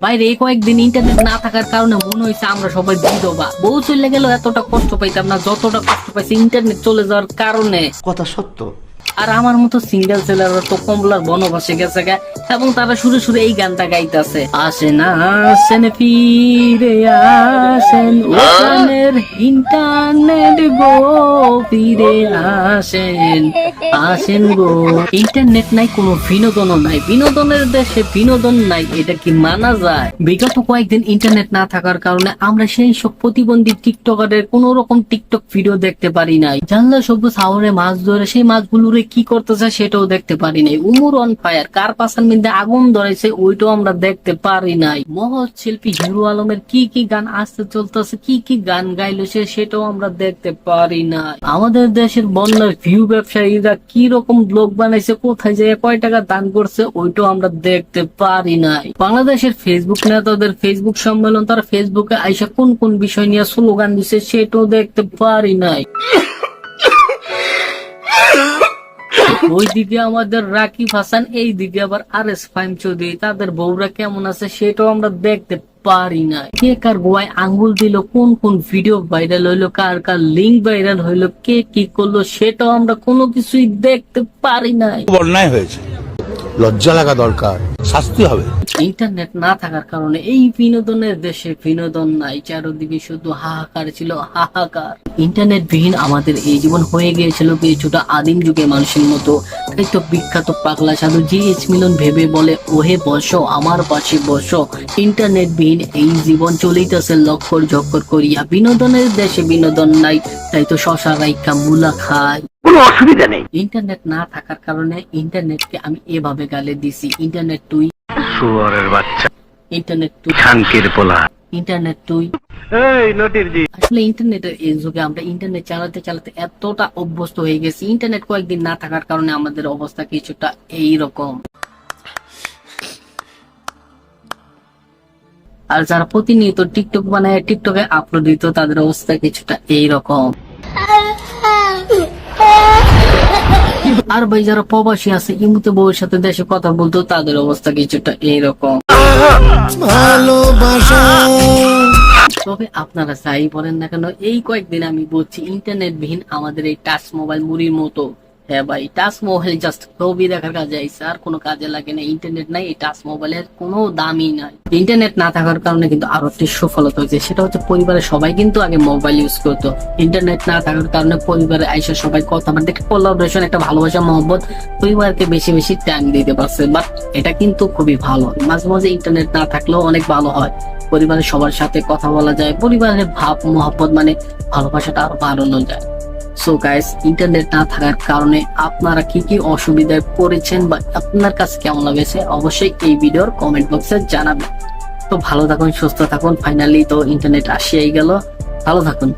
বাইরে এই কয়েকদিন ইন্টারনেট না থাকার কারণে মনে হয়েছে আমরা সবাই বিধবা। বউ চলে গেল এতটা কষ্ট পাইতাম না যতটা কষ্ট পাইছি ইন্টারনেট চলে যাওয়ার কারণে। কথা সত্য। আর আমার মতো সিঙ্গেল ছেলেরা তো কমলার বনবাসে গেছে গা এবং তারা শুরু শুরু এই গানটা গাইতেছে। আসেন আসেন ফিরে আসেন। ওখানের ইন্টারনেট গো, ফিরে আসেন। আসেন গো। ইন্টারনেট নাই, কোনো বিনোদনও নাই। বিনোদনের দেশে বিনোদন নাই, এটা কি মানা যায়? বিগত কয়েকদিন ইন্টারনেট না থাকার কারণে আমরা সেই সব প্রতিবন্ধী টিকটকারের কোন রকম টিকটক ভিডিও দেখতে পারি নাই। জানলা সবুজ হাওরে মাছ ধরে, সেই মাছগুলোরে কি করতেছে সেটাও দেখতে পারি নাই। উমর অন ফায়ার কার পাশার মধ্যে আগুন ধরেছে ওইটাও আমরা দেখতে পারি নাই। মহৎ শিল্পী হিরু আলমের কি কি গান আসতে চলতেছে, কি কি গান গাইলো সেটাও আমরা দেখতে পারি নাই আমাদের দেশের বন্যার ভিউ ব্যবসায়ীরা কি রকম ব্লগ বানাইছে, কোথায় যায় কয় টাকা দান করছে, ওইটাও আমরা দেখতে পারি নাই। বাংলাদেশের ফেসবুক নেতাদের ফেসবুক সম্মেলন, তারা ফেসবুকে আইসা কোন কোন বিষয় নিয়ে স্লোগান দিছে, সেটাও দেখতে পারি নাই। ওইদিকে আমাদের রাকিব হাসান এই দিকে আবার আর এস ফাইম চৌধুরী, তাদের বউরা কেমন আছে, সেটাও আমরা দেখতে পারি না। কে কার গোয়ায় আঙ্গুল দিল কোন কোন ভিডিও ভাইরাল হইল কার কার লিঙ্ক ভাইরাল হইল কে কি করল সেটাও আমরা কোনো কিছুই দেখতে পারি নাই। অন্যায় হয়েছে। লজ্জা লাগা দরকার শাস্তি হবে। ইন্টারনেট না থাকার কারণে এই বিনোদনের দেশে বিনোদন নাই চারদিকে শুধু হাহাকার ছিল হাহাকার। ইন্টারনেট বিহীন আমাদের এই জীবন হয়ে গিয়েছিল কিছুটা আদিম যুগে মানুষের মতো। তাই তো বিখ্যাত পাগলা সাধু জি এইচ মিলন ভেবে বলে ওহে বসো আমার পাশে বসো। ইন্টারনেট বিহীন এই জীবন চলিতেছে লক্কর ঝক্কর করিয়া। বিনোদনের দেশে বিনোদন নাই তাই তো শশা রাইকা মুলা খায় কোনো অসুবিধা নেই। ইন্টারনেট না থাকার কারণে ইন্টারনেটকে আমি এভাবে গালে দিছি। ইন্টারনেট তুই শুয়ারের বাচ্চা। ইন্টারনেট তুই খানকির পোলা। ইন্টারনেট তুই। আসলে ইন্টারনেটের এই যুগে আমরা ইন্টারনেট চালাতে চালাতে এতটা অভ্যস্ত হয়ে গেছি। ইন্টারনেট কয়েকদিন না থাকার কারণে আমাদের অবস্থা কিছুটা এই রকম আর যারা প্রতিনিয়ত টিকটক বানায় টিকটকে আপলোড দিত তাদের অবস্থা কিছুটা এই রকম আর ভাই যারা প্রবাসী আছে ইমুতে বউয়ের সাথে দেশে কথা বলতো তাদের অবস্থা কিছুটা এইরকম। তবে আপনারা যাই বলেন না কেন, এই কয়েকদিন আমি বলছি ইন্টারনেট বিহীন আমাদের এই টাচ মোবাইল মুড়ির মতো। হ্যাঁ ভাই, টাচ মোবাইল জাস্ট ছবি দেখার কাজে আইসে, আর কোনো কাজে লাগে না। ইন্টারনেট নাই, এই টাচ মোবাইলের কোনো দামই নাই। ইন্টারনেট না থাকার কারণে কিন্তু আরও একটি সফলতা হয়েছে, সেটা হচ্ছে পরিবারের সবাই কিন্তু আগে মোবাইল ইউজ করতো। ইন্টারনেট না থাকার কারণে পরিবারে আইসা সবাই কথা মানে দেখে কোলাবোরেশন একটা ভালোবাসা, মহব্বত, পরিবারকে বেশি বেশি টাইম দিতে পারছে। বাট এটা কিন্তু খুবই ভালো। মাঝে মাঝে ইন্টারনেট না থাকলেও অনেক ভালো হয়। পরিবারের সবার সাথে কথা বলা যায়, পরিবারের ভাব, মহব্বত মানে ভালোবাসাটা আরও বাড়ানো যায়। সো গাইস ইন্টারনেট না থাকার কারণে আপনারা কি কি অসুবিধায় পড়েছেন বা আপনার কাছে কেমন লাগেছে অবশ্যই এই ভিডিওর কমেন্ট বক্সে জানাবেন। তো ভালো থাকুন, সুস্থ থাকুন ফাইনালি তো ইন্টারনেট আসিয়াই গেল। ভালো থাকুন।